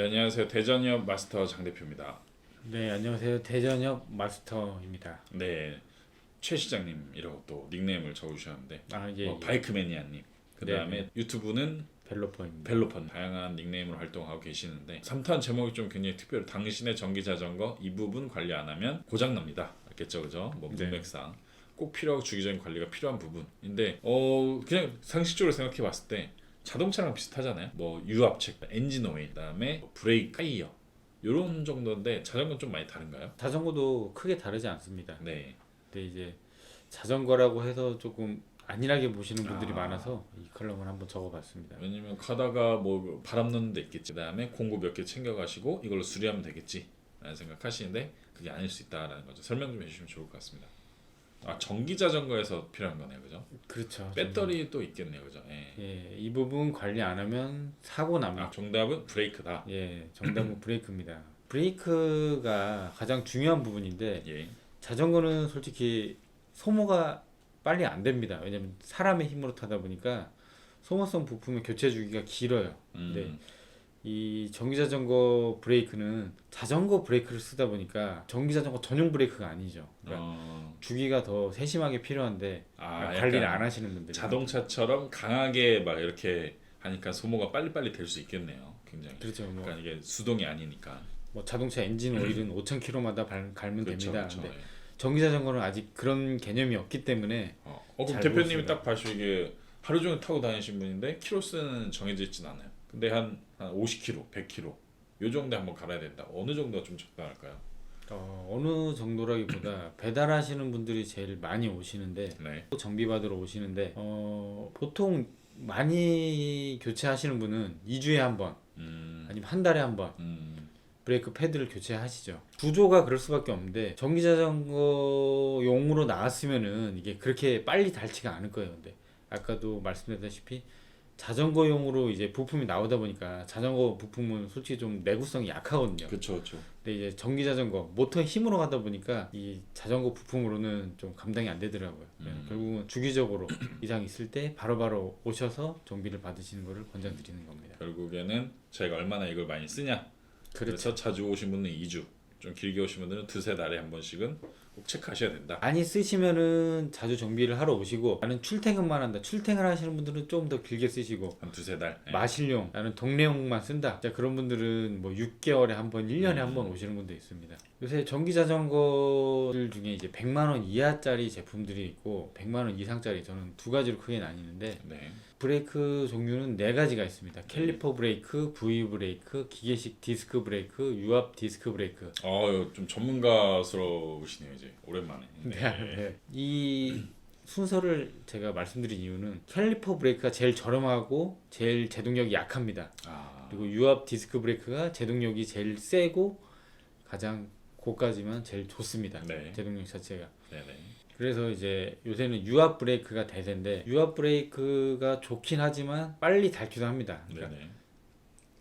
네 안녕하세요 대전협 마스터 장 대표입니다. 네, 안녕하세요. 대전역 마스터입니다. 네 최 시장님이라고 또 닉네임을 적어주셨는데 아, 예, 뭐 예. 바이크 매니아님 그 다음에 네, 유튜브는 벨로퍼입니다. 벨로펀 다양한 닉네임으로 활동하고 계시는데 3탄 제목이 좀 굉장히 특별해 당신의 전기 자전거 이 부분 관리 안 하면 고장 납니다 알겠죠 그죠 뭐 네. 문맥상 꼭 필요하고 주기적인 관리가 필요한 부분인데 어 그냥 상식적으로 생각해 봤을 때 자동차랑 비슷하잖아요 뭐 유압책 엔진 오일 그다음에 뭐 브레이크 타이어 요런 정도인데 자전거는 좀 많이 다른가요? 자전거도 크게 다르지 않습니다. 네 근데 이제 자전거라고 해서 조금 안일하게 보시는 분들이 아. 많아서 이 컬럼을 한번 적어봤습니다. 왜냐면 가다가 뭐 바람 넣는 데 있겠지 그다음에 공구 몇 개 챙겨가시고 이걸로 수리하면 되겠지 라는 생각하시는데 그게 아닐 수 있다라는 거죠 설명 좀 해주시면 좋을 것 같습니다 아 전기 자전거에서 필요한 거네요 그죠 그렇죠. 배터리 또 있겠네요 그죠 예. 예, 이 부분 관리 안 하면 사고 납니다. 아 정답은 브레이크다 예, 정답은 브레이크입니다. 브레이크가 가장 중요한 부분인데 예 자전거는 솔직히 소모가 빨리 안 됩니다. 왜냐면 사람의 힘으로 타다 보니까 소모성 부품의 교체 주기가 길어요. 음, 네. 이 전기자전거 브레이크는 자전거 브레이크를 쓰다 보니까 전기자전거 전용 브레이크가 아니죠. 그러니까 어, 주기가 더 세심하게 필요한데 아, 관리를 약간 안 하시는 분들 자동차처럼 강하게 막 이렇게 하니까 소모가 빨리빨리 될 수 있겠네요 굉장히 그렇죠. 뭐, 그러니까 이게 수동이 아니니까 뭐 자동차 엔진 오일은 5,000km마다 갈면 그렇죠 됩니다. 그렇죠 예. 전기자전거는 아직 그런 개념이 없기 때문에 어, 어 그럼 잘 대표님이 모르겠습니다. 딱 봐시기에 하루 종일 타고 다니신 분인데 키로수는 정해져 있진 않아요. 근데 한, 한 50km, 100km 요 정도 한번 갈아야 된다. 어느 정도가 좀 적당할까요? 어, 어느 정도라기보다 배달하시는 분들이 제일 많이 오시는데 네. 정비 받으러 오시는데 어, 보통 많이 교체하시는 분은 2주에 한 번 음, 아니면 한 달에 한 번 음, 브레이크 패드를 교체하시죠. 구조가 그럴 수밖에 없는데 전기 자전거용으로 나왔으면은 이게 그렇게 빨리 닳지가 않을 거예요. 근데 아까도 말씀드렸다시피 자전거용으로 이제 부품이 나오다 보니까 자전거 부품은 솔직히 좀 내구성이 약하거든요. 그렇죠, 그렇죠. 근데 이제 전기 자전거 모터 힘으로 가다 보니까 이 자전거 부품으로는 좀 감당이 안 되더라고요. 그래서 음. 결국은 주기적으로 이상 있을 때 바로바로 오셔서 정비를 받으시는 것을 권장드리는 겁니다. 결국에는 저희가 얼마나 이걸 많이 쓰냐. 그렇죠. 그래서 자주 오신 분은 2주, 좀 길게 오신 분들은 두세 달에 한 번씩은 꼭 체크하셔야 된다. 많이 쓰시면은 자주 정비를 하러 오시고 나는 출퇴근만 한다. 출퇴근 하시는 분들은 좀 더 길게 쓰시고 한 두세 달. 예. 마실용 나는 동네용만 쓴다. 자 그런 분들은 뭐 6개월에 한 번, 1년에 한 번 오시는 분도 있습니다. 요새 전기 자전거들 중에 이제 100만 원 이하짜리 제품들이 있고 100만 원 이상짜리 저는 두 가지로 크게 나뉘는데 네. 브레이크 종류는 네 가지가 있습니다. 캘리퍼 브레이크, V 브레이크, 기계식 디스크 브레이크, 유압 디스크 브레이크. 어, 좀 전문가스러우시네요 이제 오랜만에. 네. 이 순서를 제가 말씀드린 이유는 캘리퍼 브레이크가 제일 저렴하고 제일 제동력이 약합니다. 아, 그리고 유압 디스크 브레이크가 제동력이 제일 세고 가장 고까지만 제일 좋습니다. 네. 제동력 자체가. 네네. 그래서 이제 요새는 유압 브레이크가 대세인데 유압 브레이크가 좋긴 하지만 빨리 닳기도 합니다. 그러니까 네네.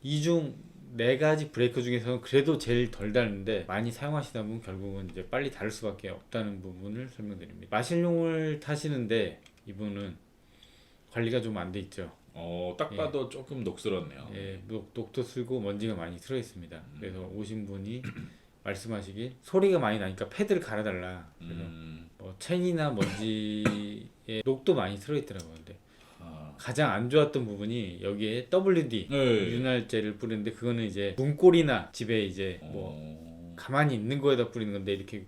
이중 네 가지 브레이크 중에서는 그래도 제일 덜 닳는데 많이 사용하시다 보면 결국은 이제 빨리 닳을 수밖에 없다는 부분을 설명드립니다. 마실용을 타시는데 이분은 관리가 좀 안 돼 있죠. 어, 딱 봐도 조금 녹슬었네요. 예, 녹, 녹도 쓸고 먼지가 많이 들어 있습니다. 음. 그래서 오신 분이 말씀하시길 소리가 많이 나니까 패드를 갈아달라. 그래서 음, 뭐 체이나 먼지에 녹도 많이 들어 있더라고요. 근데 아, 가장 안 좋았던 부분이 여기에 WD 네. 윤활제를 뿌리는데 그거는 이제 문고리나 집에 이제 뭐 어, 가만히 있는 거에다 뿌리는 건데 이렇게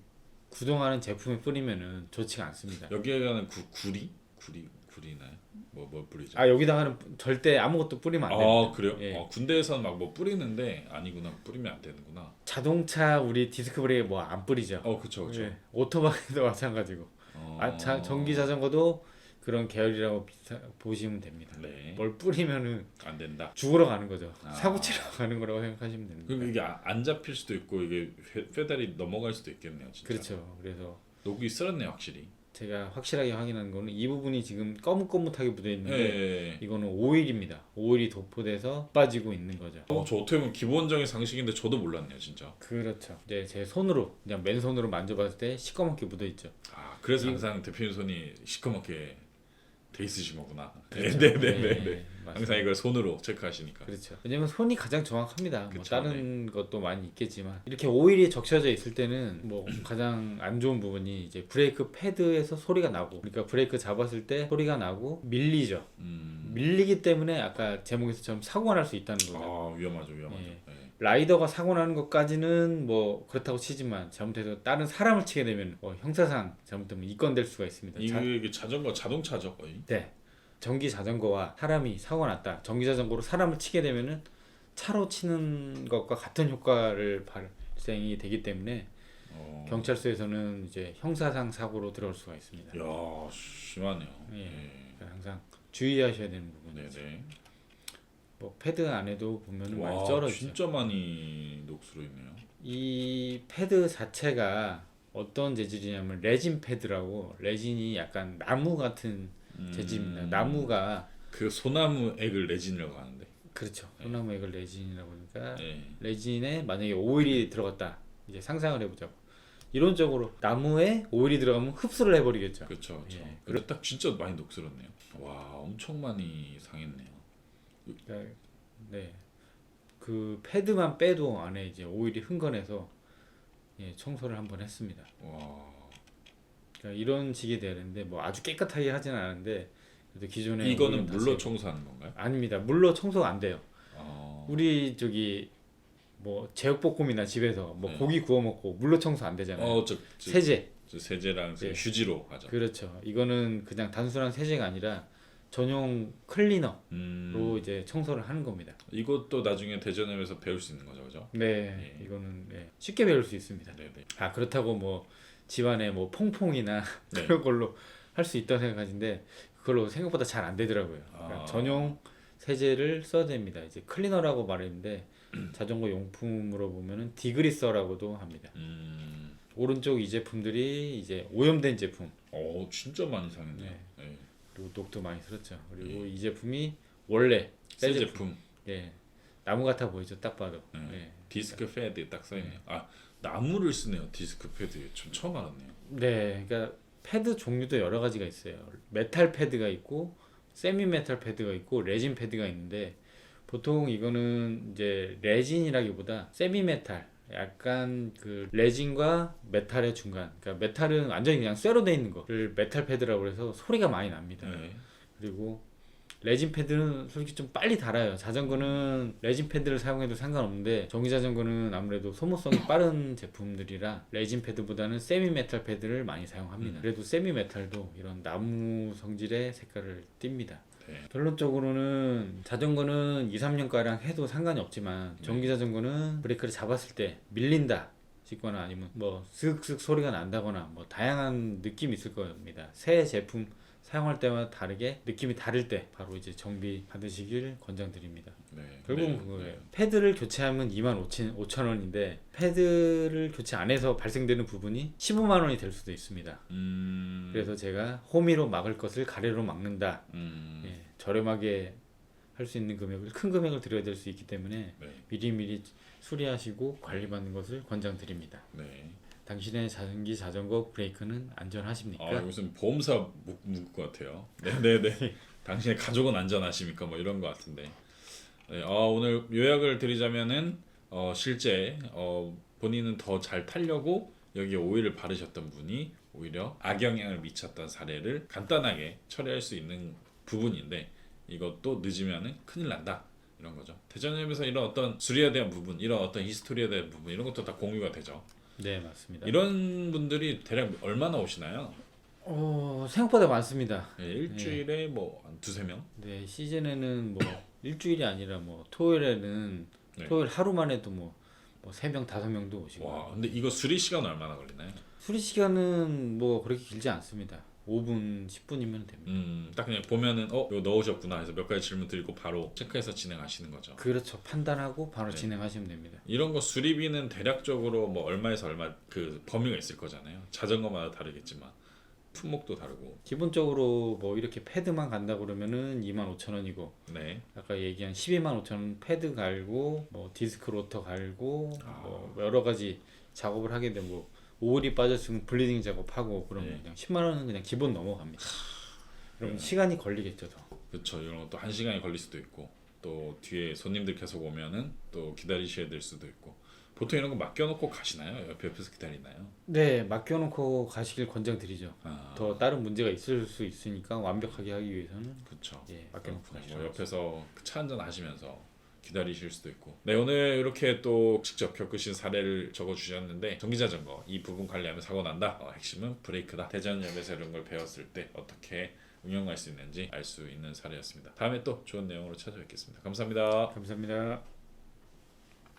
구동하는 제품에 뿌리면은 좋지가 않습니다. 여기에는 구, 구리? 구리 구리나요? 뭐 뭐 뿌리죠? 아 여기다가는 절대 아무것도 뿌리면 안 됩니다. 아 그래요? 예. 어, 군대에서는 막 뭐 뿌리는데 아니구나 뿌리면 안 되는구나. 자동차 우리 디스크 브레이크 뭐 안 뿌리죠. 어 그쵸 그쵸. 예, 오토바이도 마찬가지고. 어, 아, 자, 전기 자전거도 그런 계열이라고 비슷하, 보시면 됩니다. 네. 뭘 뿌리면은 안 된다. 죽으러 가는 거죠. 아. 사고 치러 가는 거라고 생각하시면 됩니다. 그럼 이게 아- 안 잡힐 수도 있고 이게 페, 페달이 넘어갈 수도 있겠네요. 진짜. 그렇죠. 그래서 녹이 쓸었네 확실히. 제가 확실하게 확인한 거는 이 부분이 지금 거뭇거뭇하게 묻어 예. 있는데 예. 이거는 오일입니다. 오일이 도포돼서 빠지고 있는 거죠. 어, 저 어떻게 보면 기본적인 상식인데 저도 몰랐네요 진짜. 그렇죠. 이제 제 손으로 그냥 맨손으로 만져봤을 때 시꺼멓게 묻어 있죠. 아 그래서 항상 대표님 손이 시커멓게 돼 있으신 거구나. 네 네 네 네. 네, 맞습니다. 항상 이걸 손으로 체크하시니까. 그렇죠. 왜냐면 손이 가장 정확합니다. 뭐 그쵸, 다른 것도 많이 있겠지만 이렇게 오일이 적셔져 있을 때는 뭐 가장 안 좋은 부분이 이제 브레이크 패드에서 소리가 나고 그러니까 브레이크 잡았을 때 소리가 나고 밀리죠. 음. 밀리기 때문에 아까 제목에서처럼 사고가 날 수 있다는 거죠. 아 위험하죠 위험하죠. 예. 네. 라이더가 사고 나는 것까지는 뭐 그렇다고 치지만 잘못해서 다른 사람을 치게 되면 뭐 형사상 잘못되면 입건될 수가 있습니다. 자- 이게 자전거 자동차죠 거의. 네. 전기 자전거와 사람이 사고 났다. 전기 자전거로 사람을 치게 되면은 차로 치는 것과 같은 효과를 발생이 되기 때문에 어. 경찰서에서는 이제 형사상 사고로 들어올 수가 있습니다. 야 심하네요. 예. 예. 그러니까 항상 주의하셔야 되는 부분이죠. 네네. 뭐 패드 안에도 보면은 많이 와 쩔어 있죠. 진짜 많이 녹슬어 있네요. 이 패드 자체가 어떤 재질이냐면 레진 패드라고 레진이 약간 나무 같은 음. 재질입니다. 나무가 그 소나무 액을 레진이라고 하는데. 그렇죠. 소나무 액을 레진이라고 그러니까 네. 레진에 만약에 오일이 들어갔다. 이제 상상을 해보자고. 이론적으로 나무에 오일이 들어가면 흡수를 해버리겠죠. 그렇죠. 그렇죠. 예. 근데 딱 진짜 많이 녹슬었네요. 와 엄청 많이 상했네요. 그러니까 네. 그 패드만 빼도 안에 이제 오일이 흥건해서 예, 청소를 한번 했습니다. 와. 그러니까 이런 식이 되는데 뭐 아주 깨끗하게 하진 않은데 그래도 기존에 이거는 물로 청소하는 건가요? 아닙니다. 물로 청소가 안 돼요. 아. 우리 저기 뭐 제육볶음이나 집에서 뭐 네. 고기 구워 먹고 물로 청소 안 되잖아요. 어, 저, 저, 세제. 저 세제랑 저 예. 휴지로 하죠. 그렇죠. 이거는 그냥 단순한 세제가 아니라 전용 클리너로 음. 이제 청소를 하는 겁니다. 이것도 나중에 대전에서 배울 수 있는 거죠, 그죠? 네, 예. 이거는 네, 쉽게 배울 수 있습니다. 네네. 아 그렇다고 뭐 집안에 뭐 퐁퐁이나 네. 그런 걸로 할 수 있다고 생각하시는데 그걸로 생각보다 잘 안 되더라고요. 그러니까 아. 전용 세제를 써야 됩니다. 이제 클리너라고 말했는데 자전거 용품으로 보면은 디그리서라고도 합니다. 음. 오른쪽 이 제품들이 이제 오염된 제품 어, 진짜 많이 상했네요. 네. 네. 그리고 녹도 많이 슬었죠. 그리고 이 제품이 원래 새새 제품. 예 나무 같아 보이죠 딱 봐도 네. 예. 디스크 패드 딱 써있네요. 아, 나무를 쓰네요. 디스크 패드. 좀 처음 알았네요. 네 그러니까 패드 종류도 여러 가지가 있어요 메탈 패드가 있고 세미 메탈 패드가 있고 레진 패드가 있는데 보통 이거는 이제 레진이라기보다 세미 메탈 약간 그 레진과 메탈의 중간 그러니까 메탈은 완전히 그냥 쇠로 돼 있는 거를 메탈 패드라고 해서 소리가 많이 납니다 네. 그리고 레진 패드는 솔직히 좀 빨리 닳아요. 자전거는 레진 패드를 사용해도 상관없는데 전기 자전거는 아무래도 소모성이 빠른 제품들이라 레진 패드보다는 세미 메탈 패드를 많이 사용합니다. 음. 그래도 세미 메탈도 이런 나무 성질의 색깔을 띱니다. 네. 결론적으로는 자전거는 2, 3년 가량 해도 상관이 없지만 네. 전기 자전거는 브레이크를 잡았을 때 밀린다 싶거나 아니면 뭐 슥슥 소리가 난다거나 뭐 다양한 느낌이 있을 겁니다. 새 제품 사용할 때마다 다르게 느낌이 다를 때 바로 이제 정비 받으시길 권장드립니다. 네. 결국은 네. 그거예요. 네. 패드를 교체하면 2만 5천, 5천 원인데 패드를 교체 안 해서 발생되는 부분이 15만 원이 될 수도 있습니다. 음. 그래서 제가 호미로 막을 것을 가래로 막는다. 음. 예, 저렴하게 할 수 있는 금액을 큰 금액을 들여야 될 수 있기 때문에 네. 미리미리 수리하시고 관리받는 것을 권장드립니다. 네. 당신의 전기 자전거 브레이크는 안전하십니까? 아, 무슨 보험사 묵, 묵을 것 같아요. 네네네. 당신의 가족은 안전하십니까? 뭐 이런 것 같은데. 네, 어, 오늘 요약을 드리자면은 어, 실제 어, 본인은 더 잘 타려고 여기에 오일을 바르셨던 분이 오히려 악영향을 미쳤던 사례를 간단하게 처리할 수 있는 부분인데 이것도 늦으면은 큰일 난다. 이런 거죠. 대전협에서 이런 어떤 수리에 대한 부분, 이런 어떤 히스토리에 대한 부분 이런 것도 다 공유가 되죠. 네 맞습니다. 이런 분들이 대략 얼마나 오시나요? 어, 생각보다 많습니다. 네, 일주일에 뭐 한 두세 명? 네 시즌에는 뭐 일주일이 아니라 뭐 토요일에는 네. 토요일 하루만 해도 뭐뭐세명 다섯 명도 오시고 와, 근데 이거 수리 시간 얼마나 걸리나요? 수리 시간은 뭐 그렇게 길지 않습니다. 5분 10분이면 됩니다. 음, 딱 그냥 보면은 어, 이거 넣으셨구나 해서 몇 가지 질문 드리고 바로 체크해서 진행하시는 거죠. 그렇죠. 판단하고 바로 네. 진행하시면 됩니다. 이런 거 수리비는 대략적으로 뭐 얼마에서 얼마 그 범위가 있을 거잖아요. 자전거마다 다르겠지만 품목도 다르고. 기본적으로 뭐 이렇게 패드만 간다 그러면은 25,000원이고 네. 아까 얘기한 12만 5천 원 패드 갈고 뭐 디스크 로터 갈고 아. 뭐 여러 가지 작업을 하게 되고 오일이 빠졌으면 블리딩 작업하고 그러면 네. 그냥 10만 원은 그냥 기본 넘어갑니다. 그럼 네. 시간이 걸리겠죠 더. 그렇죠. 이런 것도 한 시간이 걸릴 수도 있고 또 뒤에 손님들 계속 오면은 또 기다리셔야 될 수도 있고 보통 이런 거 맡겨놓고 가시나요? 옆에 옆에서 기다리나요? 네, 맡겨놓고 가시길 권장드리죠. 아, 더 다른 문제가 있을 수 있으니까 완벽하게 하기 위해서는 그렇죠. 예, 맡겨놓고. 가시죠. 뭐 옆에서 차 한잔 하시면서 기다리실 수도 있고. 네 오늘 이렇게 또 직접 겪으신 사례를 적어주셨는데 전기자전거 이 부분 관리하면 사고 난다. 어, 핵심은 브레이크다. 대전역에서 이런 걸 배웠을 때 어떻게 운영할 수 있는지 알 수 있는 사례였습니다. 다음에 또 좋은 내용으로 찾아뵙겠습니다. 감사합니다. 감사합니다.